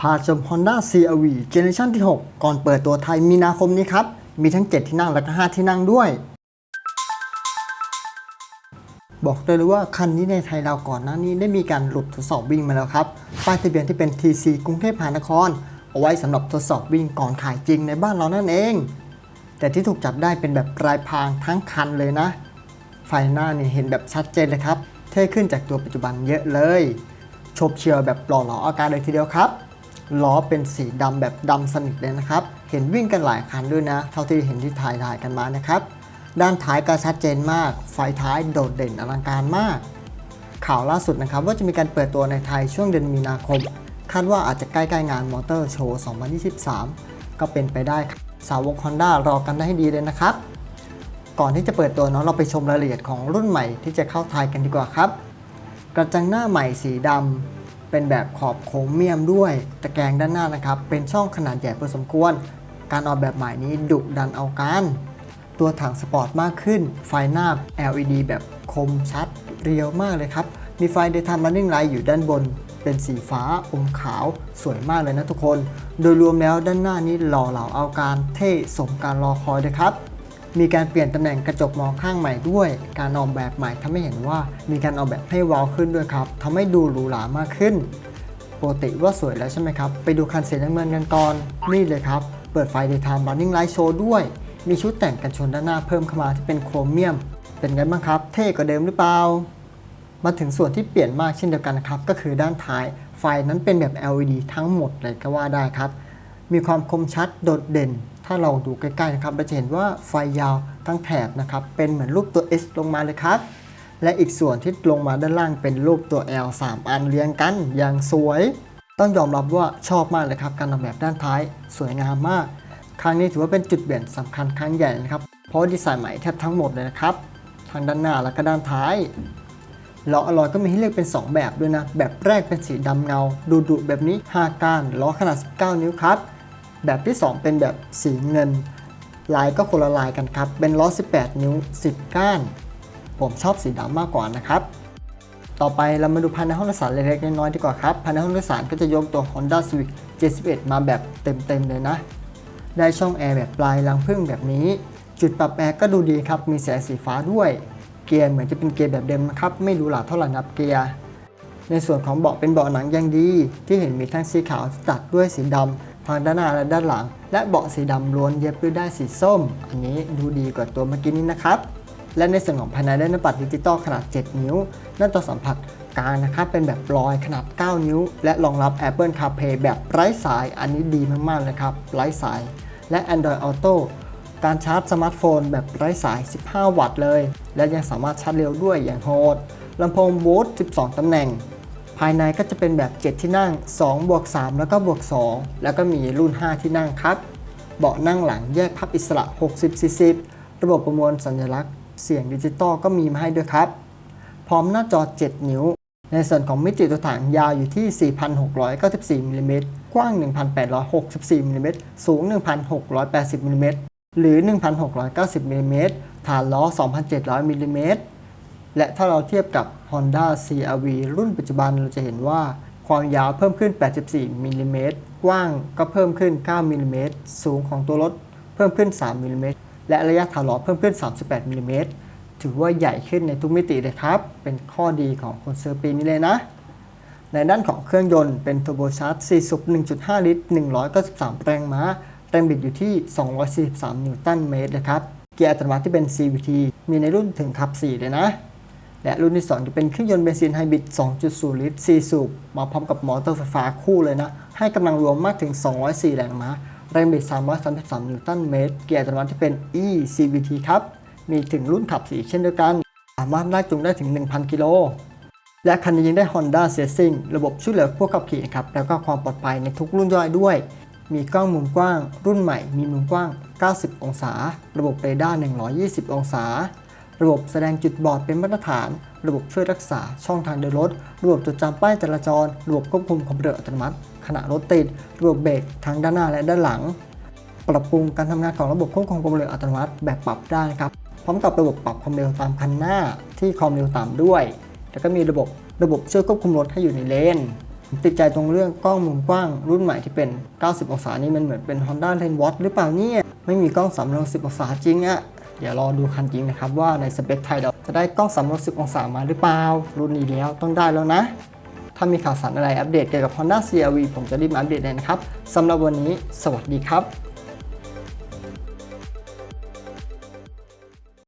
พาชม Honda CR-V เจเนอเรชันที่ 6 ก่อนเปิดตัวไทยมีนาคมนี้ครับ มีทั้ง 7 ที่นั่งและก็ 5 ที่นั่งด้วย บอกเลยเลยว่าคันนี้ในไทยเราก่อนหน้านี้ได้มีการหลุดทดสอบวิ่งมาแล้วครับ ป้ายทะเบียนที่เป็น TC กรุงเทพมหานคร เอาไว้สำหรับทดสอบวิ่งก่อนขายจริงในบ้านเรานั่นเอง แต่ที่ถูกจับได้เป็นแบบปลายพรางทั้งคันเลยนะ ไฟหน้าเนี่ยเห็นแบบชัดเจนเลยครับ เท่ขึ้นจากตัวปัจจุบันเยอะเลยโฉบเฉี่ยวแบบหล่อเหลาอาการเลยทีเดียวครับ ล้อเป็นสีดำแบบดำสนิทเลยนะครับ เห็นวิ่งกันหลายคันด้วยนะ เท่าที่เห็นที่ถ่ายถ่ายกันมานะครับ ด้านท้ายก็ชัดเจนมาก ไฟท้ายโดดเด่นอลังการมาก ข่าวล่าสุดนะครับว่าจะมีการเปิดตัวในไทยช่วงเดือนมีนาคม คาดว่าอาจจะใกล้ๆงานมอเตอร์โชว์ 2023 ก็เป็นไปได้ครับสาวก Honda รอกันได้ให้ดีเลยนะครับ ก่อนที่จะเปิดตัวเนาะเราไปชมรายละเอียดของรุ่นใหม่ที่จะเข้าไทยกันดีกว่าครับ กระจังหน้าใหม่สีดำ เป็นแบบขอบโค้งเมียมด้วยตะแกรงด้านหน้านะครับ เป็นช่องขนาดใหญ่พอสมควร การออกแบบใหม่นี้ดุดันเอาการ ตัวถังสปอร์ตมากขึ้น ไฟหน้า LED แบบคมชัด เรียวมากเลยครับ มีไฟ Daytime Running Light อยู่ด้านบน เป็นสีฟ้าอมขาวสวยมากเลยนะทุกคน โดยรวมแล้วด้านหน้านี้หล่อเหลาเอาการเท่สมการรอคอยเลยครับ มีการเปลี่ยนตำแหน่งกระจกมองข้างใหม่ด้วย การออกแบบใหม่ทำให้เห็นว่ามีการออกแบบให้เวาวขึ้นด้วยครับทำให้ดูหรูหรามากขึ้นปกติว่าสวยแล้วใช่ไหมครับ ไปดูคันสีน้ำเงินกันก่อนนี่เลยครับ เปิดไฟ Daytime Running Light Show ด้วย มีชุดแต่งกันชนด้านหน้าเพิ่มเข้ามาที่เป็นโครเมียม เป็นไงบ้างครับ เท่กว่าเดิมหรือเปล่า มาถึงส่วนที่เปลี่ยนมากเช่นเดียวกันนะครับ ก็คือด้านท้าย ไฟนั้นเป็นแบบ LED ทั้งหมดเลยก็ว่าได้ครับ มีความคมชัดโดดเด่น ถ้าเราดูใกล้ๆนะครับเราจะเห็นว่าไฟยาวทั้งแถบนะครับ เป็นเหมือนรูปตัว S ลงมาเลยครับ และอีกส่วนที่ลงมาด้านล่างเป็นรูปตัว L 3 อันเรียงกันอย่างสวย ต้องยอมรับว่าชอบมากเลยครับ การออกแบบด้านท้ายสวยงามมาก ครั้งนี้ถือว่าเป็นจุดเปลี่ยนสำคัญครั้งใหญ่นะครับ เพราะดีไซน์ใหม่แทบทั้งหมดเลยนะครับทั้งด้านหน้าและก็ด้านท้ายล้ออลอยก็มีให้เลือกเป็น 2 แบบด้วยนะ แบบแรกเป็นสีดำเงา ดูดุแบบนี้ 5 ก้านล้อขนาด 19 นิ้วครับ แบบที่ 2 เป็นแบบสีเงิน ลายก็คนละลายกันครับ เป็นล้อ 18 นิ้ว 10 ก้าน ผมชอบสีดำมากกว่านะครับ ต่อไปเรามาดูภายในห้องโดยสารเล็กๆน้อยๆดีกว่าครับ ภายในห้องโดยสารก็จะยกตัว Honda Civic 71 มาแบบเต็มๆเลยนะ ได้ช่องแอร์แบบปลายรังผึ้งแบบนี้ จุดปรับแอร์ก็ดูดีครับ มีแสงสีฟ้าด้วย เกียร์เหมือนจะเป็นเกียร์แบบเดิมนะครับ ไม่หรูหราเท่าไหร่นับเกียร์ ในส่วนของเบาะเป็นเบาะหนังย่างดี ที่เห็นมีทั้งสีขาวตัดด้วยสีดำ ทางด้านหน้าและด้านหลัง และเบาะสีดำล้วนเย็บด้วยได้ายสีส้ม อันนี้ดูดีกว่าตัวเมื่อกี้นี้นะครับ และในส่วนของภายในได้หน้าปัดดิจิตอลขนาด 7 นิ้ว หน้าจอสัมผัสกลางนะครับเป็นแบบลอยขนาด 9 นิ้ว และรองรับ Apple CarPlay แบบไร้สาย อันนี้ดีมากๆเลยครับไร้สาย และ Android Auto การชาร์จสมาร์ทโฟนแบบไร้สาย 15 วัตต์เลย และยังสามารถชาร์จเร็วด้วยอย่างโหดลำโพงบลูทูธ12 ตำแหน่ง ภายในก็จะเป็นแบบ 7 ที่นั่ง 2 บวก 3 แล้วก็บวก 2 แล้วก็มีรุ่น 5 ที่นั่งครับ เบาะนั่งหลังแยกพับอิสระ 60-40 ระบบประมวลสัญลักษณ์ เสียงดิจิตอลก็มีมาให้ด้วยครับ พร้อมหน้าจอ 7 นิ้ว ในส่วนของมิติตัวถังยาวอยู่ที่ 4,694มิลลิเมตรกว้าง 1,864มิลลิเมตรสูง 1,680มิลลิเมตรหรือ 1,690มิลลิเมตรฐานล้อ 2,700มิลลิเมตร และถ้าเราเทียบกับ Honda CR-V รุ่นปัจจุบันเราจะเห็นว่าความยาวเพิ่มขึ้น 84มิลลิเมตรกว้างก็เพิ่มขึ้น 9มิลลิเมตรสูงของตัวรถเพิ่มขึ้น 3มิลลิเมตรและระยะฐาล้อเพิ่มขึ้น 38มิลลิเมตรถือว่าใหญ่ขึ้นในทุกมิติเลยครับ เป็นข้อดีของคอนเซื้อปีนี้เลยนะ ในด้านของเครื่องยนต์เป็น Turbo Charge 4สูบ1.5 ลิตร 193 แรงม้า แรงบิดอยู่ที่ 243 นิวตันเมตรนะครับ เกียร์อัตโนมัติที่เป็น CVT มีในรุ่นถึงขับ 4 เลยนะ และรุ่นที่ 2 จะเป็นเครื่องยนต์เบนซินไฮบริด 2.0 ลิตร 4 สูบ มาพร้อมกับมอเตอร์ไฟฟ้าคู่เลยนะ ให้กำลังรวมมากถึง 204 แรงม้า แรงบิด 333 นิวตันเมตร เกียร์อัตโนมัติที่เป็น e CVT ครับ มีถึงรุ่นขับ4เช่นเดียวกัน สามารถลากจูงได้ถึง 1,000 กิโล และคันนี้ยังได้ Honda Sensing ระบบช่วยเหลือผู้ขับขี่ครับ แล้วก็ความปลอดภัยในทุกรุ่นย่อยด้วย มีกล้องมุมกว้าง รุ่นใหม่ มีมุมกว้าง 90 องศา ระบบเรดาร์ 120 องศา ระบบแสดงจุดบอดเป็นมาตรฐาน ระบบช่วยรักษาช่องทางเดินรถ ระบบจดจำป้ายจราจร ระบบควบคุมความเร็วอัตโนมัติ ขณะรถติด ระบบเบรกทั้งด้านหน้าและด้านหลัง ปรับปรุงการทำงานของระบบควบคุมความเร็วอัตโนมัติแบบปรับได้นะครับ พร้อมกับระบบปรับความเร็วตามคันหน้าที่ความเร็วต่ำด้วย แล้วก็มีระบบระบบช่วยควบคุมรถให้อยู่ในเลนติดใจตรงเรื่องกล้องมุมกว้างรุ่นใหม่ที่เป็น 90 องศานี่มันเหมือนเป็น Honda l e n w a t หรือเปล่าเนี่ย ไม่มีกล้อง360องศาจริงอะ เดี๋ยวรอดูคันจริงนะครับว่าในสเปคไทยเราจะได้กล้อง360องศามาหรือเปล่า รุ่นนี้แล้วต้องได้แล้วนะ ถ้ามีข่าวสารอะไรอัปเดตเกี่ยวกับ Honda CR-V ผมจะรีบมาอัปเดตเลยนะครับสำหรับวันนี้ สวัสดีครับ